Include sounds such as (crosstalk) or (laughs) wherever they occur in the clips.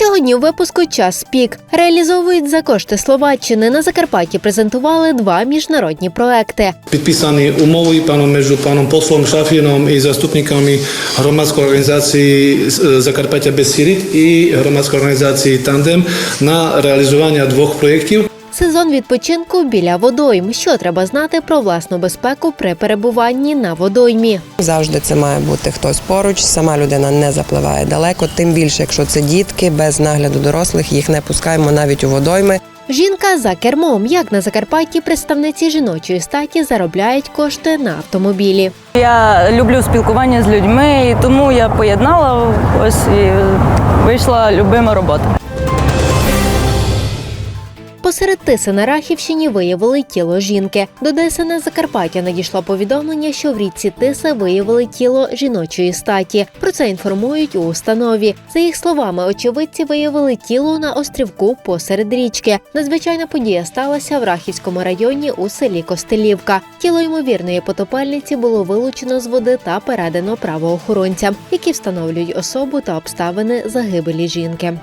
Сьогодні у випуску час пік реалізовують за кошти Словаччини на Закарпатті. Презентували два міжнародні проекти. Підписані умови паном між паном послом Шафіном і заступниками громадської організації е, Закарпаття без сіріт і громадської організації Тандем на реалізування двох проєктів. Сезон відпочинку біля водойм. Що треба знати про власну безпеку при перебуванні на водоймі? Завжди це має бути хтось поруч. Сама людина не запливає далеко. Тим більше, якщо це дітки, без нагляду дорослих їх не пускаємо навіть у водойми. Жінка за кермом. Як на Закарпатті представниці жіночої статі заробляють кошти на автомобілі. Я люблю спілкування з людьми, і тому я поєднала ось і вийшла любима робота. Посеред тиси на Рахівщині виявили тіло жінки. До ДСНС Закарпаття надійшло повідомлення, що в річці Тиса виявили тіло жіночої статі. Про це інформують у установі. За їх словами, очевидці виявили тіло на острівку посеред річки. Надзвичайна подія сталася в Рахівському районі у селі Костелівка. Тіло ймовірної потопельниці було вилучено з води та передано правоохоронцям, які встановлюють особу та обставини загибелі жінки.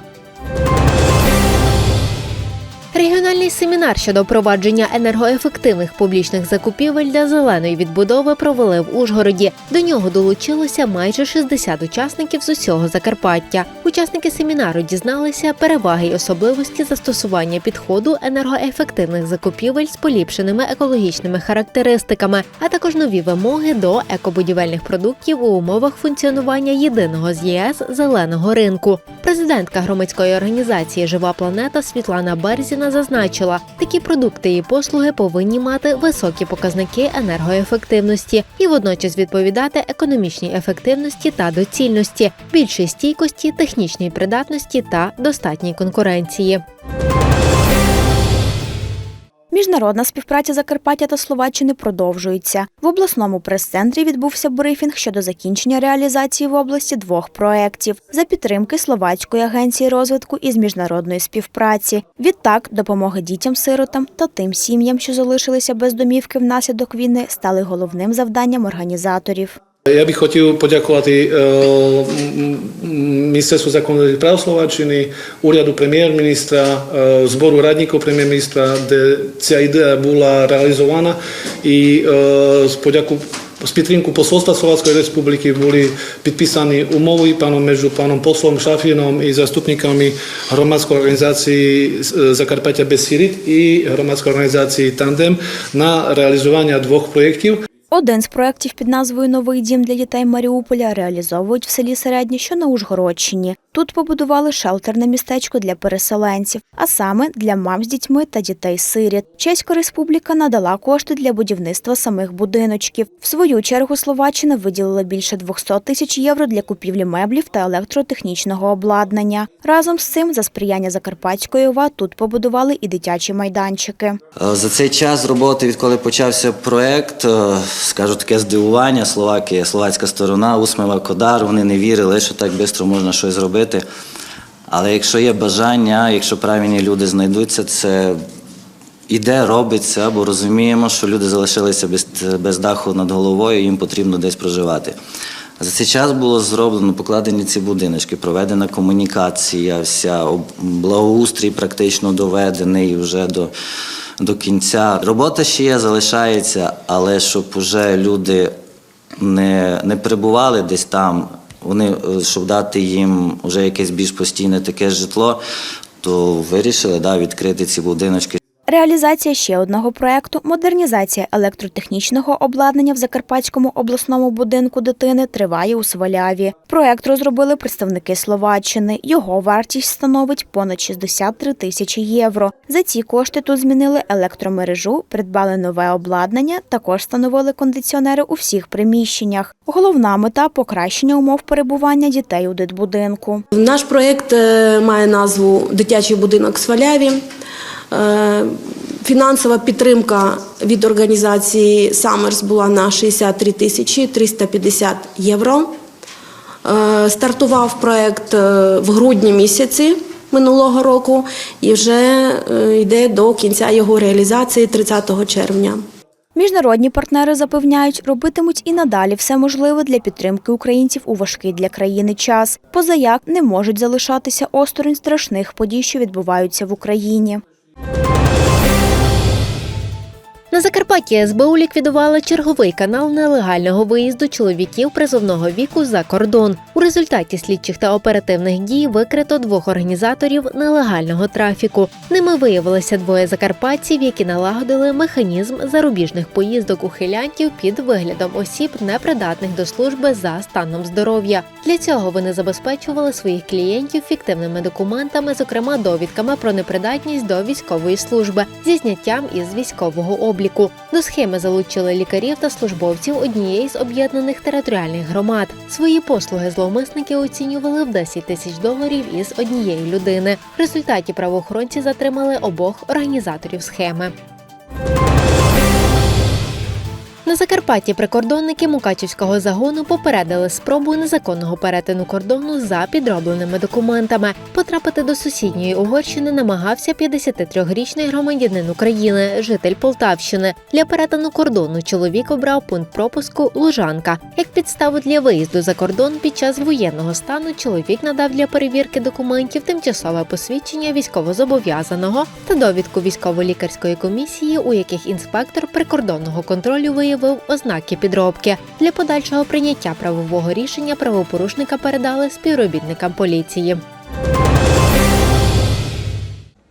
Регіональний семінар щодо впровадження енергоефективних публічних закупівель для зеленої відбудови провели в Ужгороді. До нього долучилося майже 60 учасників з усього Закарпаття. Учасники семінару дізналися переваги й особливості застосування підходу енергоефективних закупівель з поліпшеними екологічними характеристиками, а також нові вимоги до екобудівельних продуктів у умовах функціонування єдиного з ЄС зеленого ринку. Президентка громадської організації Жива планета Світлана Берзіна зазначила, такі продукти і послуги повинні мати високі показники енергоефективності і водночас відповідати економічній ефективності та доцільності, більшій стійкості, технічній придатності та достатній конкуренції. Міжнародна співпраця Закарпаття та Словаччини продовжується. В обласному прес-центрі відбувся брифінг щодо закінчення реалізації в області двох проєктів за підтримки Словацької агенції розвитку із міжнародної співпраці. Відтак, допомоги дітям-сиротам та тим сім'ям, що залишилися без домівки внаслідок війни, стали головним завданням організаторів. Ja bych chcel poďakovať e, eh, ministerstvu zákonodárnych práv Slováčiny, úradu premiér-ministra, eh, zboru radníkov premiér-ministra, kde cea idea bola realizovaná i eh, e, s poďaku s pitrinkou posolstva Slovenskej republiky boli podpísané umovy pánom medzi pánom poslom Šafinom i zastupníkami hromadskej organizácii Zakarpatia bez Sirit i hromadskej organizácii Tandem na realizovanie dvoch projektov. Один з проєктів під назвою Новий дім для дітей Маріуполя реалізовують в селі Середнє, що на Ужгородщині. Тут побудували шелтерне містечко для переселенців, а саме для мам з дітьми та дітей-сиріт. Чеська республіка надала кошти для будівництва самих будиночків. В свою чергу Словаччина виділила більше 200 тисяч євро для купівлі меблів та електротехнічного обладнання. Разом з цим, за сприяння Закарпатської ОВА, тут побудували і дитячі майданчики. Е, За цей час роботи, відколи почався проект, е, скажу таке здивування, Словакія, словацька сторона, Усмева Кодар, вони не вірили, що так швидко можна щось зробити. Але якщо є бажання, якщо правильні люди знайдуться, це іде, робиться, бо розуміємо, що люди залишилися без, без даху над головою, їм потрібно десь проживати. За цей час було зроблено, покладені ці будиночки, проведена комунікація, вся благоустрій практично доведений вже до, до кінця. Робота ще є, залишається, але щоб уже люди не, не перебували десь там, вони, е, щоб дати їм вже якесь більш постійне таке житло, то вирішили да, відкрити ці будиночки. Реалізація ще одного проекту модернізація електротехнічного обладнання в Закарпатському обласному будинку дитини триває у Сваляві. Проект розробили представники Словаччини. Його вартість становить понад 63 тисячі євро. За ці кошти тут змінили електромережу, придбали нове обладнання, також встановили кондиціонери у всіх приміщеннях. Головна мета покращення умов перебування дітей у дитбудинку. Наш проєкт е, має назву Дитячий будинок Сваляві. Е, Фінансова підтримка від організації Самерс була на 63 тисячі 350 євро. Е, Стартував проєкт е, в грудні місяці минулого року і вже йде до кінця його реалізації 30 червня. Міжнародні партнери запевняють, робитимуть і надалі все можливе для підтримки українців у важкий для країни час, позаяк не можуть залишатися осторонь страшних подій, що відбуваються в Україні. На Закарпатті СБУ ліквідувала черговий канал нелегального виїзду чоловіків призовного віку за кордон. У результаті слідчих та оперативних дій викрито двох організаторів нелегального трафіку. Ними виявилося двоє закарпатців, які налагодили механізм зарубіжних поїздок ухилянтів під виглядом осіб, непридатних до служби за станом здоров'я. Для цього вони забезпечували своїх клієнтів фіктивними документами, зокрема довідками про непридатність до військової служби зі зняттям із військового обліку. До схеми залучили лікарів та службовців однієї з об'єднаних територіальних громад. Свої послуги зловмисники оцінювали в 10 тисяч доларів із однієї людини. В результаті правоохоронці затримали обох організаторів схеми. Закарпатті прикордонники Мукачівського загону попередили спробу незаконного перетину кордону за підробленими документами. Потрапити до сусідньої Угорщини намагався 53-річний громадянин України, житель Полтавщини. Для перетину кордону чоловік обрав пункт пропуску Лужанка. Як підставу для виїзду за кордон під час воєнного стану чоловік надав для перевірки документів тимчасове посвідчення військовозобов'язаного та довідку військово-лікарської комісії, у яких інспектор прикордонного контролю виявив ознаки підробки. Для подальшого прийняття правового рішення правопорушника передали співробітникам поліції.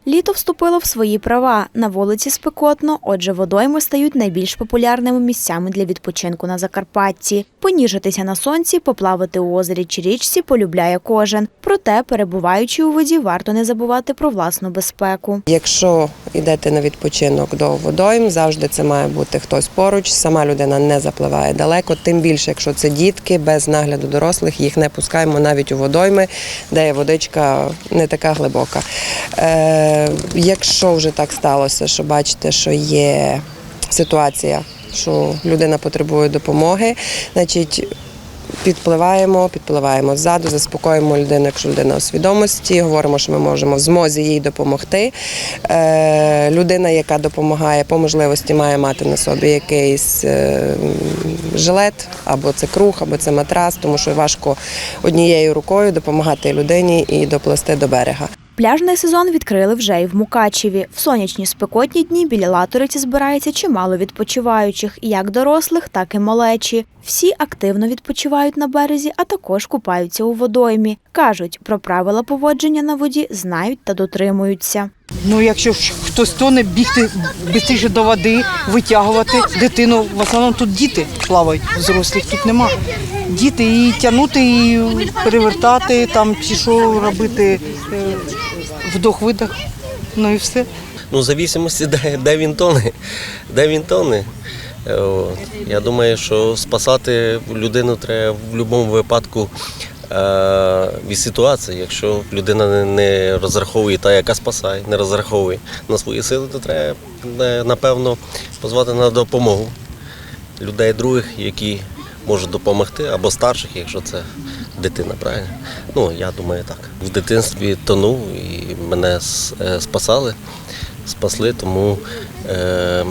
Літо вступило в свої права. На вулиці спекотно, отже, водойми стають найбільш популярними місцями для відпочинку на Закарпатті. Поніжитися на сонці, поплавати у озері чи річці полюбляє кожен. Проте, перебуваючи у воді, варто не забувати про власну безпеку. Якщо йдете на відпочинок до водойм, завжди це має бути хтось поруч. Сама людина не запливає далеко. Тим більше, якщо це дітки, без нагляду дорослих, їх не пускаємо навіть у водойми, де водичка не така глибока. Якщо вже так сталося, що бачите, що є ситуація, що людина потребує допомоги, значить. Підпливаємо, підпливаємо ззаду, заспокоїмо людину, якщо людина у свідомості, говоримо, що ми можемо в змозі їй допомогти. Е, людина, яка допомагає по можливості, має мати на собі якийсь е, жилет, або це круг, або це матрас, тому що важко однією рукою допомагати людині і доплисти до берега. Пляжний сезон відкрили вже і в Мукачеві. В сонячні спекотні дні біля латориці збирається чимало відпочиваючих, як дорослих, так і малечі. Всі активно відпочивають на березі, а також купаються у водоймі. Кажуть, про правила поводження на воді знають та дотримуються. Ну, якщо хтось тоне, бігти швидше до води, витягувати дитину. В основному тут діти плавають, взрослих тут нема. Діти і тягнути, і перевертати, там чи що робити, вдох-видох, ну і все. Ну, в зависимості, де, де він тоне. Де він тоне. Е, От. Я думаю, що спасати людину треба в будь-якому випадку е, від ситуації. Якщо людина не, не розраховує та, яка спасає, не розраховує на свої сили, то треба, е, напевно, позвати на допомогу людей других, які можуть допомогти, або старших, якщо це дитина, правильно? Ну, я думаю, так. В дитинстві тонув і мене е, спасали, спасли, тому е,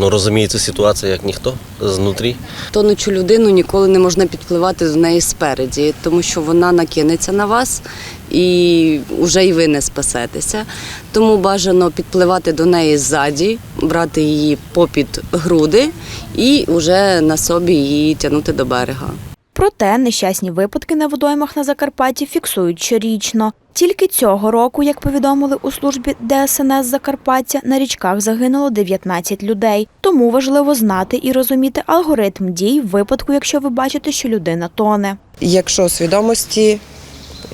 ну, розумію цю ситуацію як ніхто знутрі. Тонучу людину ніколи не можна підпливати до неї спереді, тому що вона накинеться на вас і вже й ви не спасетеся. Тому бажано підпливати до неї ззаді, брати її попід груди і вже на собі її тягнути до берега. Проте нещасні випадки на водоймах на Закарпатті фіксують щорічно. Тільки цього року, як повідомили у службі ДСНС Закарпаття, на річках загинуло 19 людей. Тому важливо знати і розуміти алгоритм дій в випадку, якщо ви бачите, що людина тоне. Якщо свідомості,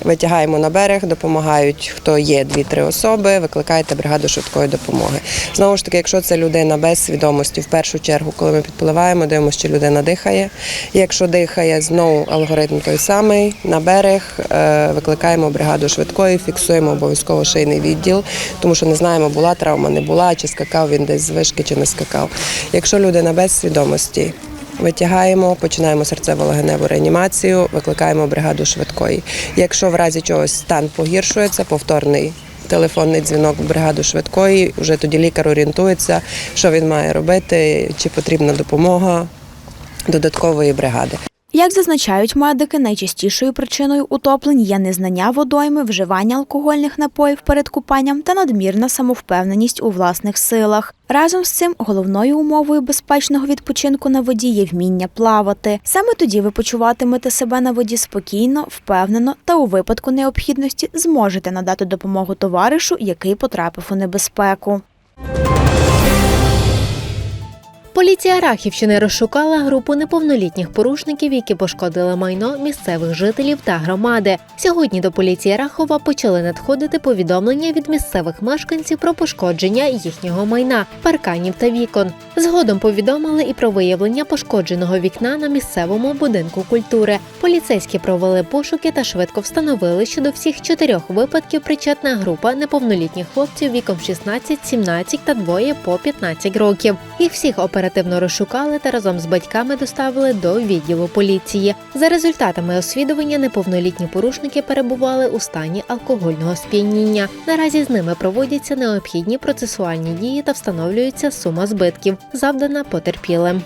витягаємо на берег, допомагають, хто є дві-три особи, викликаєте бригаду швидкої допомоги. Знову ж таки, якщо це людина без свідомості, в першу чергу, коли ми підпливаємо, дивимося, чи людина дихає. Якщо дихає, знову алгоритм той самий, на берег, е, викликаємо бригаду швидкої, фіксуємо обов'язково шийний відділ, тому що не знаємо, була травма, не була, чи скакав він десь з вишки, чи не скакав. Якщо людина без свідомості, Витягаємо, починаємо серцево-легеневу реанімацію, викликаємо бригаду швидкої. Якщо в разі чогось стан погіршується, повторний телефонний дзвінок в бригаду швидкої. Вже тоді лікар орієнтується, що він має робити, чи потрібна допомога додаткової бригади. Як зазначають медики, найчастішою причиною утоплень є незнання водойми, вживання алкогольних напоїв перед купанням та надмірна самовпевненість у власних силах. Разом з цим головною умовою безпечного відпочинку на воді є вміння плавати. Саме тоді ви почуватимете себе на воді спокійно, впевнено та у випадку необхідності зможете надати допомогу товаришу, який потрапив у небезпеку. Поліція Рахівщини розшукала групу неповнолітніх порушників, які пошкодили майно місцевих жителів та громади. Сьогодні до поліції Рахова почали надходити повідомлення від місцевих мешканців про пошкодження їхнього майна, парканів та вікон. Згодом повідомили і про виявлення пошкодженого вікна на місцевому будинку культури. Поліцейські провели пошуки та швидко встановили, що до всіх чотирьох випадків причетна група неповнолітніх хлопців віком 16, 17 та двоє по 15 років. Їх всіх оперативно розшукали та разом з батьками доставили до відділу поліції. За результатами освідування неповнолітні порушники перебували у стані алкогольного сп'яніння. Наразі з ними проводяться необхідні процесуальні дії та встановлюється сума збитків, завдана потерпілим.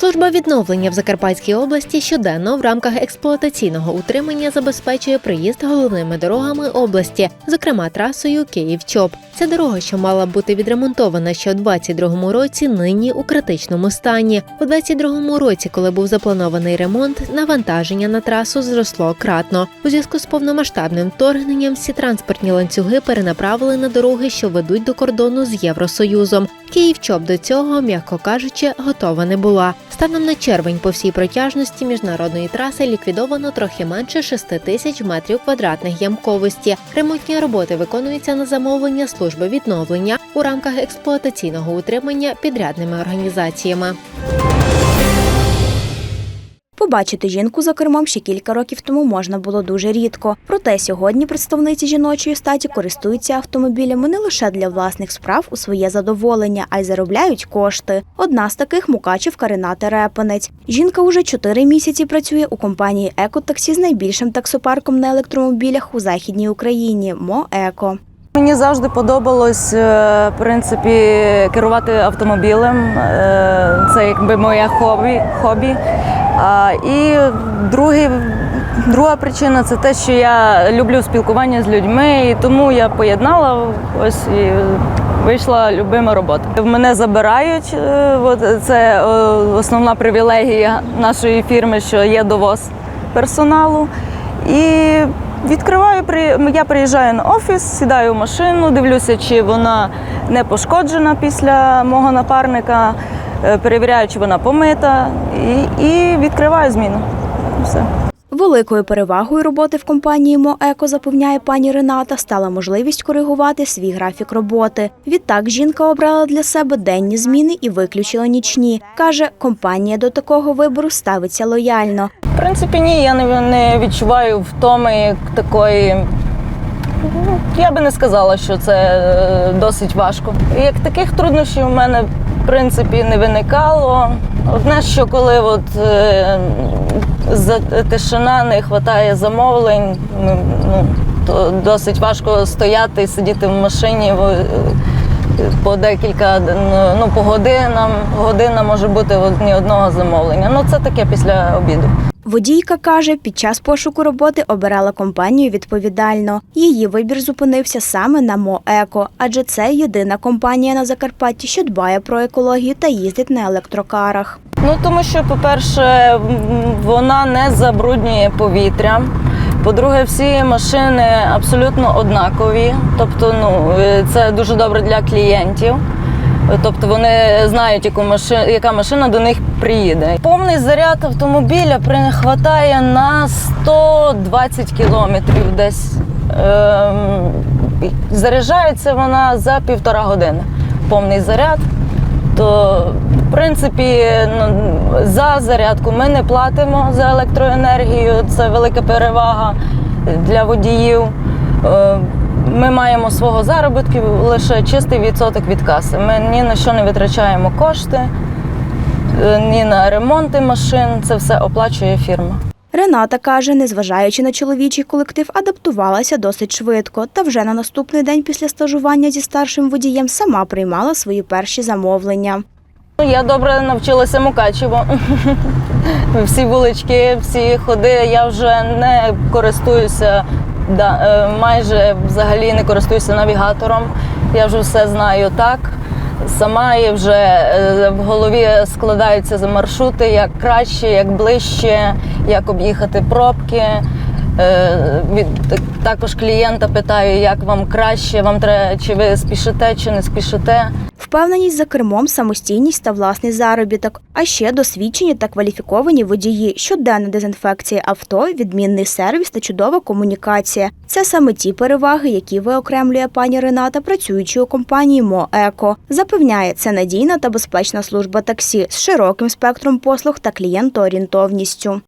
Служба відновлення в Закарпатській області щоденно в рамках експлуатаційного утримання забезпечує проїзд головними дорогами області, зокрема трасою Київ-Чоп. Ця дорога, що мала бути відремонтована ще у 22-му році, нині у критичному стані. У 22-му році, коли був запланований ремонт, навантаження на трасу зросло кратно. У зв'язку з повномасштабним вторгненням всі транспортні ланцюги перенаправили на дороги, що ведуть до кордону з Євросоюзом. Київ-Чоп до цього, м'яко кажучи, готова не була. Станом на червень по всій протяжності міжнародної траси ліквідовано трохи менше 6 тисяч метрів квадратних ямковості. Ремонтні роботи виконуються на замовлення служби відновлення у рамках експлуатаційного утримання підрядними організаціями. Побачити жінку за кермом ще кілька років тому можна було дуже рідко. Проте сьогодні представниці жіночої статі користуються автомобілями не лише для власних справ у своє задоволення, а й заробляють кошти. Одна з таких мукачівка Рената Репанець. Жінка уже чотири місяці працює у компанії Екотаксі з найбільшим таксопарком на електромобілях у західній Україні Мо Еко. Мені завжди подобалось е, в принципі керувати автомобілем. Е, Це якби моє хобі. хобі. І другий, друга причина це те, що я люблю спілкування з людьми, і тому я поєднала ось і вийшла любима робота. Мене забирають. е, це е, основна привілегія нашої фірми, що є довоз персоналу. І відкриваю, я приїжджаю на офіс, сідаю в машину, дивлюся, чи вона не пошкоджена після мого напарника, перевіряю, чи вона помита, і, і відкриваю зміну. Все. Великою перевагою роботи в компанії МоЕко, запевняє пані Рената, стала можливість коригувати свій графік роботи. Відтак жінка обрала для себе денні зміни і виключила нічні. Каже, компанія до такого вибору ставиться лояльно. В принципі, ні, я не, відчуваю втоми такої. Я би не сказала, що це е, досить важко. Як таких труднощів у мене в принципі не виникало. Одне, що коли от, е, тишина не вистачає замовлень, ну, ну, то досить важко стояти і сидіти в машині. е, По декілька ну, ну, по годинам, година може бути ні одного замовлення. Ну це таке після обіду. Водійка каже, під час пошуку роботи обирала компанію відповідально. Її вибір зупинився саме на МоЕко, адже це єдина компанія на Закарпатті, що дбає про екологію та їздить на електрокарах. Ну тому що, по-перше, вона не забруднює повітря. По-друге, всі машини абсолютно однакові. Тобто, ну е, це дуже добре для клієнтів. Тобто вони знають, яку машина, яка машина до них приїде. Повний заряд автомобіля прихватає на 120 кілометрів десь. Ем, заряджається вона за півтора години. Повний заряд. То, в принципі, ну, за зарядку ми не платимо за електроенергію. Це велика перевага для водіїв. Е, Ми маємо свого заробітку лише чистий відсоток від каси. Ми ні на що не витрачаємо кошти, е, ні на ремонти машин. Це все оплачує фірма. Рената каже, незважаючи на чоловічий колектив, адаптувалася досить швидко. Та вже на наступний день після стажування зі старшим водієм сама приймала свої перші замовлення. Я добре навчилася Мукачево. (laughs) Всі вулички, всі ходи. Я вже не користуюся да, е, майже взагалі не користуюся навігатором. Я вже все знаю так. Сама і вже е, в голові складаються за маршрути, як краще, як ближче, як об'їхати пробки. Е, Від також клієнта питаю, як вам краще, вам треба, чи ви спішите, чи не спішите. Впевненість за кермом, самостійність та власний заробіток, а ще досвідчені та кваліфіковані водії, щоденна дезінфекція авто, відмінний сервіс та чудова комунікація. Це саме ті переваги, які виокремлює пані Рената, працюючи у компанії МОЕКО. Запевняє, це надійна та безпечна служба таксі з широким спектром послуг та клієнтоорієнтовністю.